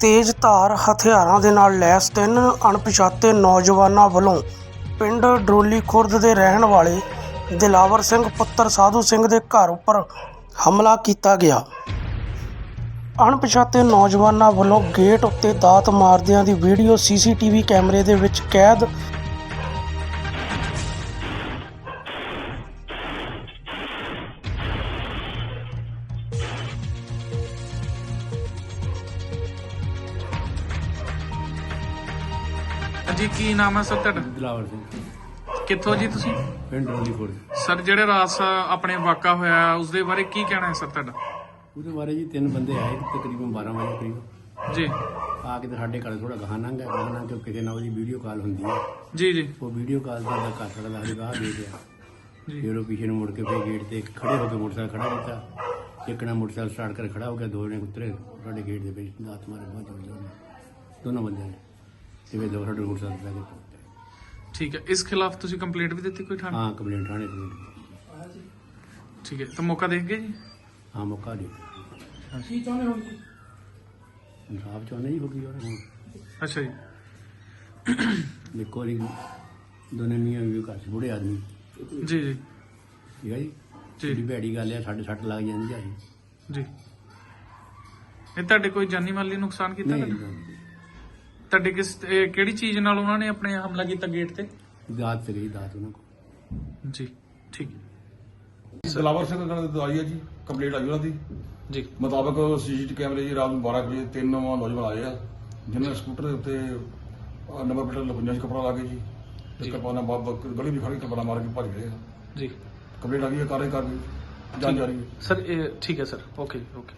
ਤੇਜ਼ ਧਾਰ ਹਥਿਆਰਾਂ ਦੇ ਨਾਲ ਲੈਸ ਤਿੰਨ ਅਣਪਛਾਤੇ ਨੌਜਵਾਨਾਂ ਵੱਲੋਂ ਪਿੰਡ ਡਰੋਲੀ ਖੁਰਦ ਦੇ ਰਹਿਣ ਵਾਲੇ ਦਿਲਾਵਰ ਸਿੰਘ ਪੁੱਤਰ ਸਾਧੂ ਸਿੰਘ ਦੇ ਘਰ ਉੱਪਰ ਹਮਲਾ ਕੀਤਾ ਗਿਆ। ਅਣਪਛਾਤੇ ਨੌਜਵਾਨਾਂ ਵੱਲੋਂ ਗੇਟ ਉੱਤੇ ਦਾਤ ਮਾਰਦਿਆਂ ਦੀ ਵੀਡੀਓ ਸੀਸੀਟੀਵੀ ਕੈਮਰੇ ਦੇ ਵਿੱਚ ਕੈਦ ਜੀ ਕੀ ਨਾਮ ਹੈ ਸਰ ਤੁਹਾਡਾ? ਦਿਲਾਵਰ ਸਿੰਘ। ਕਿੱਥੋਂ ਜੀ ਤੁਸੀਂ? ਪਿੰਡ ਰੋਲੀਪੁਰ। ਸਰ ਜਿਹੜੇ ਰਾਤ ਆਪਣੇ ਵਾਕਾ ਹੋਇਆ ਉਸ ਦੇ ਬਾਰੇ ਕੀ ਕਹਿਣਾ ਹੈ ਸਰ ਤੁਹਾਡਾ? ਉਹਦੇ ਬਾਰੇ ਜੀ ਤਿੰਨ ਬੰਦੇ ਆਏ ਤਕਰੀਬਨ 12 ਵਜੇ ਕਰੀਬ। ਜੀ। ਆ ਕੇ ਤੇ ਸਾਡੇ ਘਰ ਥੋੜਾ ਗਾਹ ਲੰਘ ਗਿਆ। ਗਾਹ ਲੰਘ ਕੇ ਕਿਸੇ ਨਾਲ ਉਹਦੀ ਵੀਡੀਓ ਕਾਲ ਹੁੰਦੀ ਹੈ। ਜੀ ਜੀ। ਉਹ ਵੀਡੀਓ ਕਾਲ ਦਾ ਉਹਦਾ ਘਰ ਦਾ ਗਾਹ ਦੇ ਗਿਆ ਜੀ। ਫਿਰ ਉਹ ਪਿੱਛੇ ਨੂੰ ਮੁੜ ਕੇ ਫੇਰ ਗੇਟ ਤੇ ਖੜੇ ਹੋ ਕੇ ਮੋਟਰਸਾਈਕਲ ਖੜਾ ਕੀਤਾ। ਇੱਕ ਨੇ ਮੋਟਰਸਾਈਕਲ ਸਟਾਰਟ ਕਰ ਖੜਾ ਹੋ ਗਿਆ। ਦੋ ਨੇ ਉਤਰੇ ਸਾਡੇ ਗੇਟ ਦੇ ਵਿੱਚ ਦਾਤ ਮਾਰੇ ਬਹੁਤ ਜ਼ੋਰ ਦੋਨੋਂ ਬੰਦੇ ਨੇ ਤੇ ਵੇ ਦੋ ਸਾਡੇ ਮੋਟਰਸਾਈਕਲ ਲੈ ਕੇ ਪਹੁੰਚੇ ਠੀਕ ਹੈ। ਇਸ ਖਿਲਾਫ ਤੁਸੀਂ ਕੰਪਲੇਂਟ ਵੀ ਦਿੱਤੀ ਕੋਈ ਥਾਣੇ? ਹਾਂ ਕੰਪਲੇਂਟ ਥਾਣੇ ਕੰਪਲੇਂਟ ਠੀਕ ਹੈ। ਤਾਂ ਮੌਕਾ ਦੇਖ ਗਏ ਜੀ? ਹਾਂ ਮੌਕਾ ਦੇ ਕੀ ਚਾਹੁੰਦੇ ਹੋ ਇਨਸਾਫ ਚਾਹੁੰਦੇ ਜੀ ਹੋ ਗਈ ਉਹਨੇ ਹੁਣ। ਅੱਛਾ ਜੀ। ਦੇਖੋ ਜੀ ਦੋਨੇ ਮੀਆਂ ਵੀ ਘਰ 'ਚ ਬੁੜੇ ਆਦਮੀ। ਜੀ ਜੀ। ਠੀਕ ਹੈ ਜੀ? ਜੀ। ਜਿਹੜੀ ਭੈੜੀ ਗੱਲ ਹੈ ਸਾਡੇ ਸੱਟ ਲੱਗ ਜਾਂਦੀ ਹੈ ਜੀ। ਜੀ। ਇਹ ਤੁਹਾਡੇ ਕੋਈ ਜਾਨੀ ਮਾਲੀ ਨੁਕਸਾਨ ਕੀਤਾ ਨਹੀਂ ਤੁਹਾਡਾ? ਤੁਹਾਡੇ ਕਿਸ ਇਹ ਕਿਹੜੀ ਚੀਜ਼ ਨਾਲ ਉਹਨਾਂ ਨੇ ਆਪਣੇ ਹਮਲਾ ਕੀਤਾ ਗੇਟ ਤੇ? ਦਾਤ ਤੇ ਗਈ ਦਾਤ ਉਹਨਾਂ ਕੋਲ। ਜੀ ਠੀਕ। ਦਿਲਾਵਰ ਸਿੰਘ ਨਾਲ ਦਵਾਈ ਹੈ ਜੀ ਕੰਪਲੀਟ ਆਈ ਉਹਨਾਂ ਦੀ। ਜੀ। ਮੁਤਾਬਕ ਸੀਸੀਟੀ ਕੈਮਰੇ ਜੀ ਰਾਤ ਨੂੰ 12 ਵਜੇ ਤਿੰਨ ਨੌਜਵਾਨ ਆਏ ਆ ਜਿਨ੍ਹਾਂ ਸਕੂਟਰ ਦੇ ਉੱਤੇ ਨੰਬਰ ਪਲੇਟ ਲਪੰਜਾ 'ਚ ਕੱਪੜਾ ਲਾ ਕੇ ਜੀ ਜੀ। ਤੇ ਕਪਾਨਾ ਬਾਬ ਗਲੀ ਵੀ ਖੜੀ ਕੱਪੜਾ ਮਾਰ ਕੇ ਭੱਜ ਗਏ ਆ। ਜੀ। ਕੰਪਲੀਟ ਆ ਗਈ ਹੈ ਕਾਰੇ ਕਰ ਗਈ ਜਾਂਚ ਜਾਰੀ ਹੈ। ਸਰ ਇਹ ਠੀਕ ਹੈ ਸਰ। Okay okay